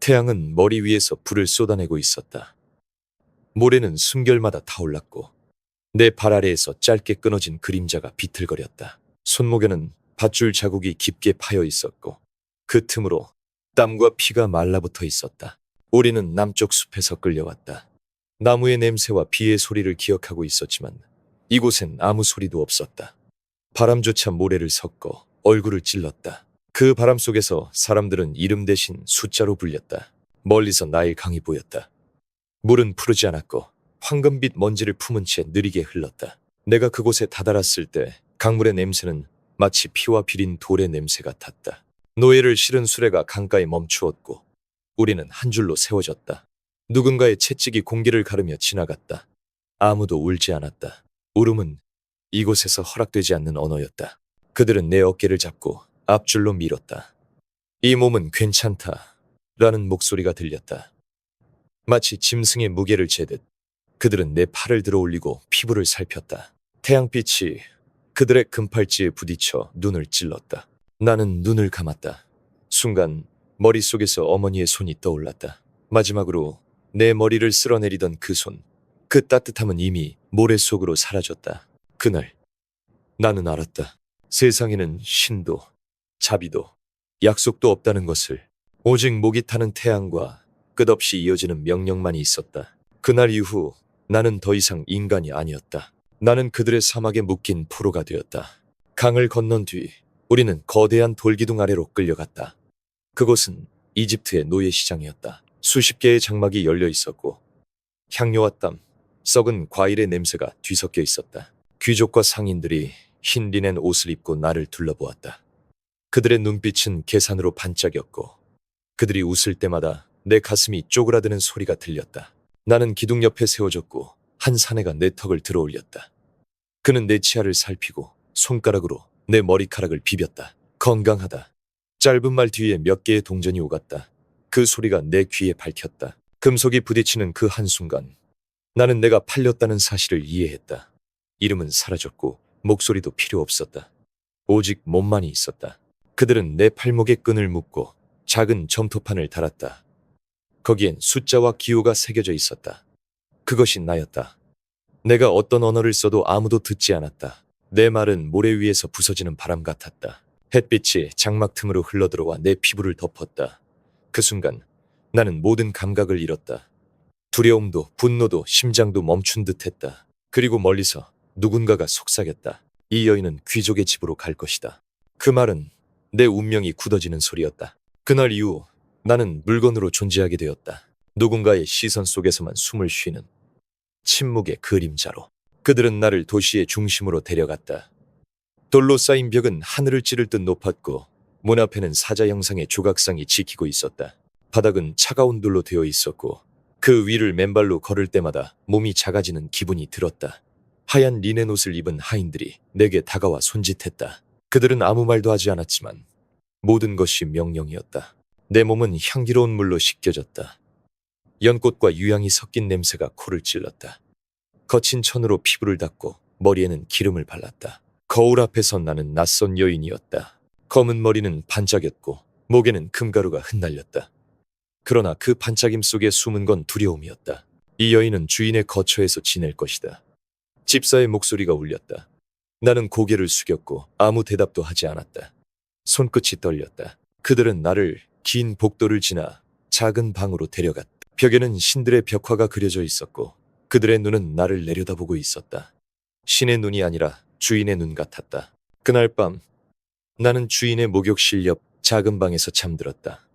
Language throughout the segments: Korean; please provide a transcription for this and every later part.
태양은 머리 위에서 불을 쏟아내고 있었다. 모래는 숨결마다 타올랐고 내 발 아래에서 짧게 끊어진 그림자가 비틀거렸다. 손목에는 밧줄 자국이 깊게 파여 있었고 그 틈으로 땀과 피가 말라붙어 있었다. 우리는 남쪽 숲에서 끌려왔다. 나무의 냄새와 비의 소리를 기억하고 있었지만 이곳엔 아무 소리도 없었다. 바람조차 모래를 섞어 얼굴을 찔렀다. 그 바람 속에서 사람들은 이름 대신 숫자로 불렸다. 멀리서 나일 강이 보였다. 물은 푸르지 않았고 황금빛 먼지를 품은 채 느리게 흘렀다. 내가 그곳에 다다랐을 때 강물의 냄새는 마치 피와 비린 돌의 냄새 같았다. 노예를 실은 수레가 강가에 멈추었고 우리는 한 줄로 세워졌다. 누군가의 채찍이 공기를 가르며 지나갔다. 아무도 울지 않았다. 울음은 이곳에서 허락되지 않는 언어였다. 그들은 내 어깨를 잡고 앞줄로 밀었다. 이 몸은 괜찮다. 라는 목소리가 들렸다. 마치 짐승의 무게를 재듯 그들은 내 팔을 들어 올리고 피부를 살폈다. 태양빛이 그들의 금팔찌에 부딪혀 눈을 찔렀다. 나는 눈을 감았다. 순간 머릿속에서 어머니의 손이 떠올랐다. 마지막으로 내 머리를 쓸어내리던 그 손. 그 따뜻함은 이미 모래 속으로 사라졌다. 그날 나는 알았다. 세상에는 신도, 자비도, 약속도 없다는 것을 오직 목이 타는 태양과 끝없이 이어지는 명령만이 있었다. 그날 이후 나는 더 이상 인간이 아니었다. 나는 그들의 사막에 묶인 포로가 되었다. 강을 건넌 뒤 우리는 거대한 돌기둥 아래로 끌려갔다. 그곳은 이집트의 노예 시장이었다. 수십 개의 장막이 열려 있었고 향료와 땀, 썩은 과일의 냄새가 뒤섞여 있었다. 귀족과 상인들이 흰 리넨 옷을 입고 나를 둘러보았다. 그들의 눈빛은 계산으로 반짝였고 그들이 웃을 때마다 내 가슴이 쪼그라드는 소리가 들렸다. 나는 기둥 옆에 세워졌고 한 사내가 내 턱을 들어 올렸다. 그는 내 치아를 살피고 손가락으로 내 머리카락을 비볐다. 건강하다. 짧은 말 뒤에 몇 개의 동전이 오갔다. 그 소리가 내 귀에 밝혔다. 금속이 부딪히는 그 한순간 나는 내가 팔렸다는 사실을 이해했다. 이름은 사라졌고 목소리도 필요 없었다. 오직 몸만이 있었다. 그들은 내 팔목에 끈을 묶고 작은 점토판을 달았다. 거기엔 숫자와 기호가 새겨져 있었다. 그것이 나였다. 내가 어떤 언어를 써도 아무도 듣지 않았다. 내 말은 모래 위에서 부서지는 바람 같았다. 햇빛이 장막 틈으로 흘러들어와 내 피부를 덮었다. 그 순간 나는 모든 감각을 잃었다. 두려움도 분노도 심장도 멈춘 듯했다. 그리고 멀리서 누군가가 속삭였다. 이 여인은 귀족의 집으로 갈 것이다. 그 말은 내 운명이 굳어지는 소리였다. 그날 이후 나는 물건으로 존재하게 되었다. 누군가의 시선 속에서만 숨을 쉬는 침묵의 그림자로. 그들은 나를 도시의 중심으로 데려갔다. 돌로 쌓인 벽은 하늘을 찌를 듯 높았고 문 앞에는 사자 형상의 조각상이 지키고 있었다. 바닥은 차가운 돌로 되어 있었고 그 위를 맨발로 걸을 때마다 몸이 작아지는 기분이 들었다. 하얀 리넨 옷을 입은 하인들이 내게 다가와 손짓했다. 그들은 아무 말도 하지 않았지만 모든 것이 명령이었다. 내 몸은 향기로운 물로 씻겨졌다. 연꽃과 유향이 섞인 냄새가 코를 찔렀다. 거친 천으로 피부를 닦고 머리에는 기름을 발랐다. 거울 앞에 선 나는 낯선 여인이었다. 검은 머리는 반짝였고 목에는 금가루가 흩날렸다. 그러나 그 반짝임 속에 숨은 건 두려움이었다. 이 여인은 주인의 거처에서 지낼 것이다. 집사의 목소리가 울렸다. 나는 고개를 숙였고 아무 대답도 하지 않았다. 손끝이 떨렸다. 그들은 나를 긴 복도를 지나 작은 방으로 데려갔다. 벽에는 신들의 벽화가 그려져 있었고 그들의 눈은 나를 내려다보고 있었다. 신의 눈이 아니라 주인의 눈 같았다. 그날 밤 나는 주인의 목욕실 옆 작은 방에서 잠들었다.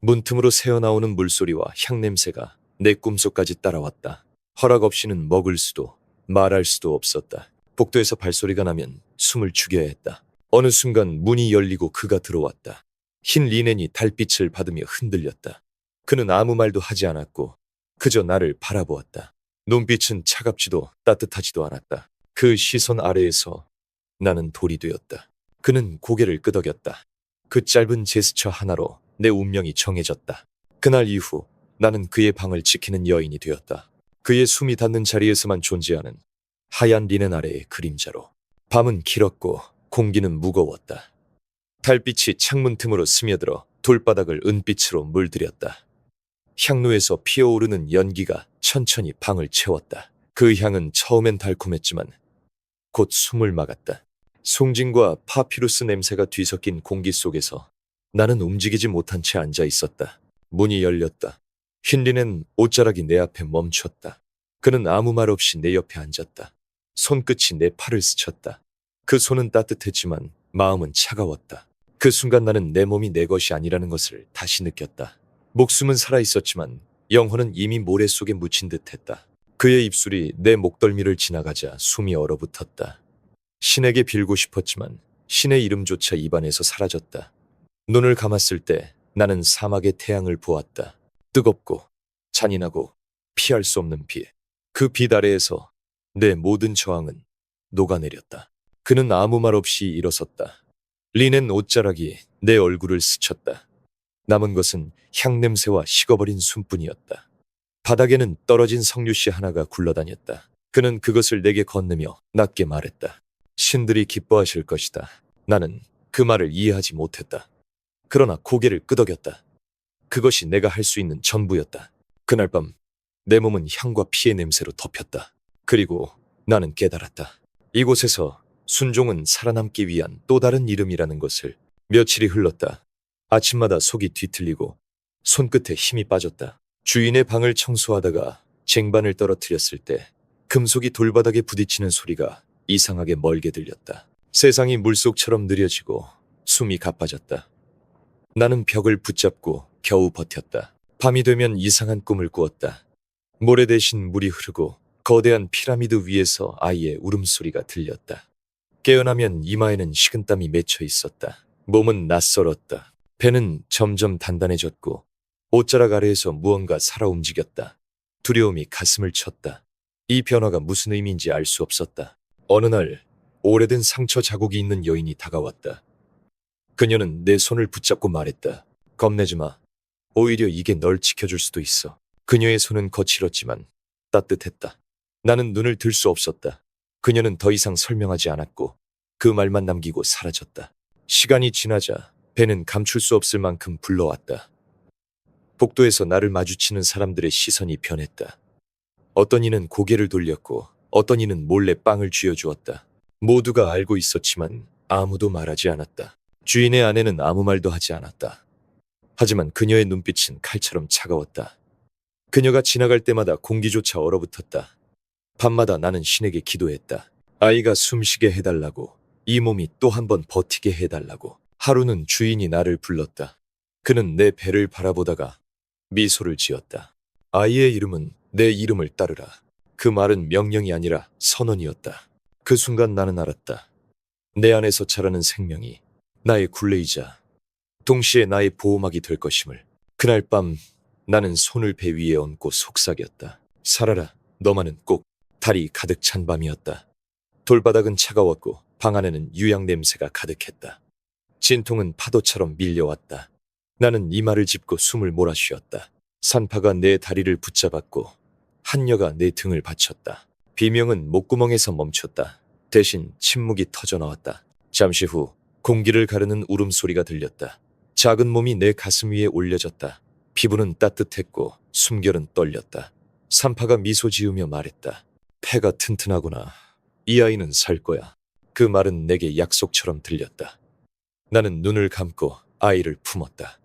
문틈으로 새어나오는 물소리와 향냄새가 내 꿈속까지 따라왔다. 허락 없이는 먹을 수도 말할 수도 없었다. 복도에서 발소리가 나면 숨을 죽여야 했다. 어느 순간 문이 열리고 그가 들어왔다. 흰 리넨이 달빛을 받으며 흔들렸다. 그는 아무 말도 하지 않았고 그저 나를 바라보았다. 눈빛은 차갑지도 따뜻하지도 않았다. 그 시선 아래에서 나는 돌이 되었다. 그는 고개를 끄덕였다. 그 짧은 제스처 하나로 내 운명이 정해졌다. 그날 이후 나는 그의 방을 지키는 여인이 되었다. 그의 숨이 닿는 자리에서만 존재하는 하얀 리넨 아래의 그림자로. 밤은 길었고 공기는 무거웠다. 달빛이 창문 틈으로 스며들어 돌바닥을 은빛으로 물들였다. 향로에서 피어오르는 연기가 천천히 방을 채웠다. 그 향은 처음엔 달콤했지만 곧 숨을 막았다. 송진과 파피루스 냄새가 뒤섞인 공기 속에서 나는 움직이지 못한 채 앉아 있었다. 문이 열렸다. 흰리는 옷자락이 내 앞에 멈췄다. 그는 아무 말 없이 내 옆에 앉았다. 손끝이 내 팔을 스쳤다. 그 손은 따뜻했지만 마음은 차가웠다. 그 순간 나는 내 몸이 내 것이 아니라는 것을 다시 느꼈다. 목숨은 살아 있었지만 영혼은 이미 모래 속에 묻힌 듯 했다. 그의 입술이 내 목덜미를 지나가자 숨이 얼어붙었다. 신에게 빌고 싶었지만 신의 이름조차 입안에서 사라졌다. 눈을 감았을 때 나는 사막의 태양을 보았다. 뜨겁고 잔인하고 피할 수 없는 빛. 그 빛 아래에서 내 모든 저항은 녹아내렸다. 그는 아무 말 없이 일어섰다. 리넨 옷자락이 내 얼굴을 스쳤다. 남은 것은 향냄새와 식어버린 숨뿐이었다. 바닥에는 떨어진 석류씨 하나가 굴러다녔다. 그는 그것을 내게 건네며 낮게 말했다. 신들이 기뻐하실 것이다. 나는 그 말을 이해하지 못했다. 그러나 고개를 끄덕였다. 그것이 내가 할 수 있는 전부였다. 그날 밤 내 몸은 향과 피의 냄새로 덮였다. 그리고 나는 깨달았다. 이곳에서 순종은 살아남기 위한 또 다른 이름이라는 것을 며칠이 흘렀다. 아침마다 속이 뒤틀리고 손끝에 힘이 빠졌다. 주인의 방을 청소하다가 쟁반을 떨어뜨렸을 때 금속이 돌바닥에 부딪히는 소리가 이상하게 멀게 들렸다. 세상이 물속처럼 느려지고 숨이 가빠졌다. 나는 벽을 붙잡고 겨우 버텼다. 밤이 되면 이상한 꿈을 꾸었다. 모래 대신 물이 흐르고 거대한 피라미드 위에서 아이의 울음소리가 들렸다. 깨어나면 이마에는 식은땀이 맺혀 있었다. 몸은 낯설었다. 배는 점점 단단해졌고 옷자락 아래에서 무언가 살아 움직였다. 두려움이 가슴을 쳤다. 이 변화가 무슨 의미인지 알 수 없었다. 어느 날 오래된 상처 자국이 있는 여인이 다가왔다. 그녀는 내 손을 붙잡고 말했다. 겁내지 마. 오히려 이게 널 지켜줄 수도 있어. 그녀의 손은 거칠었지만 따뜻했다. 나는 눈을 들 수 없었다. 그녀는 더 이상 설명하지 않았고 그 말만 남기고 사라졌다. 시간이 지나자 배는 감출 수 없을 만큼 불러왔다. 복도에서 나를 마주치는 사람들의 시선이 변했다. 어떤 이는 고개를 돌렸고 어떤 이는 몰래 빵을 쥐어주었다. 모두가 알고 있었지만 아무도 말하지 않았다. 주인의 아내는 아무 말도 하지 않았다. 하지만 그녀의 눈빛은 칼처럼 차가웠다. 그녀가 지나갈 때마다 공기조차 얼어붙었다. 밤마다 나는 신에게 기도했다. 아이가 숨쉬게 해달라고, 이 몸이 또 한 번 버티게 해달라고. 하루는 주인이 나를 불렀다. 그는 내 배를 바라보다가 미소를 지었다. 아이의 이름은 내 이름을 따르라. 그 말은 명령이 아니라 선언이었다. 그 순간 나는 알았다. 내 안에서 자라는 생명이 나의 굴레이자 동시에 나의 보호막이 될 것임을. 그날 밤 나는 손을 배 위에 얹고 속삭였다. 살아라, 너만은 꼭 달이 가득 찬 밤이었다. 돌바닥은 차가웠고 방 안에는 유향 냄새가 가득했다. 진통은 파도처럼 밀려왔다. 나는 이마를 짚고 숨을 몰아쉬었다. 산파가 내 다리를 붙잡았고 한여가 내 등을 받쳤다. 비명은 목구멍에서 멈췄다. 대신 침묵이 터져 나왔다. 잠시 후 공기를 가르는 울음소리가 들렸다. 작은 몸이 내 가슴 위에 올려졌다. 피부는 따뜻했고 숨결은 떨렸다. 산파가 미소 지으며 말했다. 폐가 튼튼하구나. 이 아이는 살 거야. 그 말은 내게 약속처럼 들렸다. 나는 눈을 감고 아이를 품었다.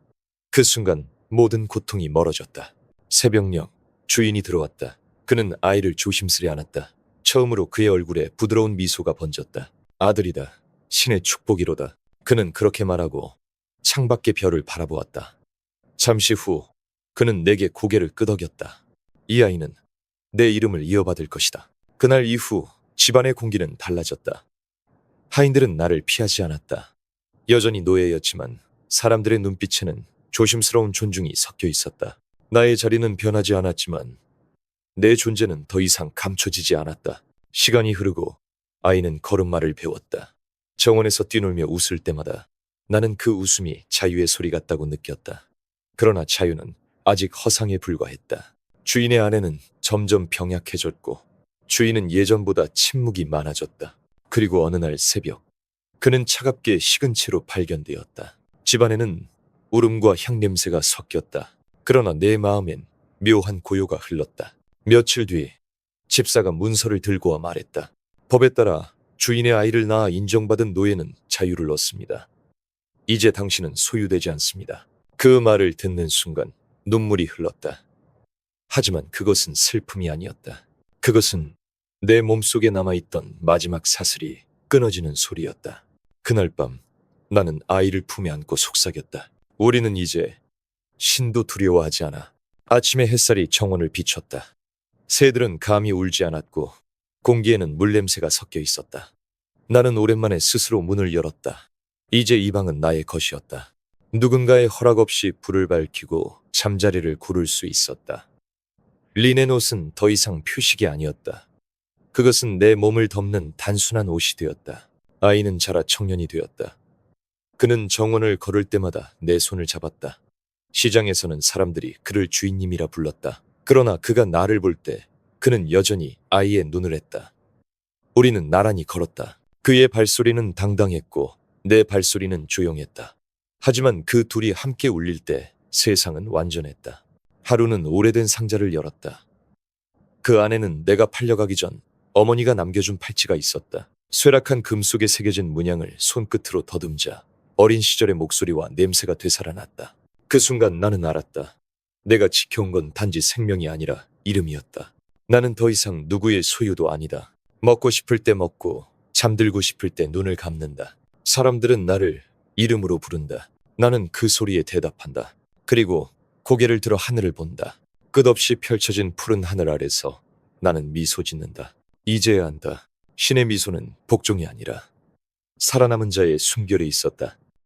그 순간 모든 고통이 멀어졌다. 새벽녘 주인이 들어왔다. 그는 아이를 조심스레 안았다. 처음으로 그의 얼굴에 부드러운 미소가 번졌다. 아들이다. 신의 축복이로다. 그는 그렇게 말하고 창밖의 별을 바라보았다. 잠시 후 그는 내게 고개를 끄덕였다. 이 아이는 내 이름을 이어받을 것이다. 그날 이후 집안의 공기는 달라졌다. 하인들은 나를 피하지 않았다. 여전히 노예였지만 사람들의 눈빛에는 조심스러운 존중이 섞여 있었다. 나의 자리는 변하지 않았지만 내 존재는 더 이상 감춰지지 않았다. 시간이 흐르고 아이는 걸음마를 배웠다. 정원에서 뛰놀며 웃을 때마다 나는 그 웃음이 자유의 소리 같다고 느꼈다. 그러나 자유는 아직 허상에 불과했다. 주인의 아내는 점점 병약해졌고 주인은 예전보다 침묵이 많아졌다. 그리고 어느 날 새벽 그는 차갑게 식은 채로 발견되었다. 집안에는 울음과 향냄새가 섞였다. 그러나 내 마음엔 묘한 고요가 흘렀다. 며칠 뒤 집사가 문서를 들고 와 말했다. 법에 따라 주인의 아이를 낳아 인정받은 노예는 자유를 얻습니다. 이제 당신은 소유되지 않습니다. 그 말을 듣는 순간 눈물이 흘렀다. 하지만 그것은 슬픔이 아니었다. 그것은 내 몸속에 남아있던 마지막 사슬이 끊어지는 소리였다. 그날 밤 나는 아이를 품에 안고 속삭였다. 우리는 이제 신도 두려워하지 않아. 아침에 햇살이 정원을 비췄다. 새들은 감히 울지 않았고 공기에는 물냄새가 섞여 있었다. 나는 오랜만에 스스로 문을 열었다. 이제 이 방은 나의 것이었다. 누군가의 허락 없이 불을 밝히고 잠자리를 구를 수 있었다. 리넨 옷은 더 이상 표식이 아니었다. 그것은 내 몸을 덮는 단순한 옷이 되었다. 아이는 자라 청년이 되었다. 그는 정원을 걸을 때마다 내 손을 잡았다. 시장에서는 사람들이 그를 주인님이라 불렀다. 그러나 그가 나를 볼 때 그는 여전히 아이의 눈을 했다. 우리는 나란히 걸었다. 그의 발소리는 당당했고 내 발소리는 조용했다. 하지만 그 둘이 함께 울릴 때 세상은 완전했다. 하루는 오래된 상자를 열었다. 그 안에는 내가 팔려가기 전 어머니가 남겨준 팔찌가 있었다. 쇠락한 금속에 새겨진 문양을 손끝으로 더듬자 어린 시절의 목소리와 냄새가 되살아났다. 그 순간 나는 알았다. 내가 지켜온 건 단지 생명이 아니라 이름이었다. 나는 더 이상 누구의 소유도 아니다. 먹고 싶을 때 먹고 잠들고 싶을 때 눈을 감는다. 사람들은 나를 이름으로 부른다. 나는 그 소리에 대답한다. 그리고 고개를 들어 하늘을 본다. 끝없이 펼쳐진 푸른 하늘 아래서 나는 미소 짓는다. 이제야 안다. 신의 미소는 복종이 아니라 살아남은 자의 숨결에 있었다.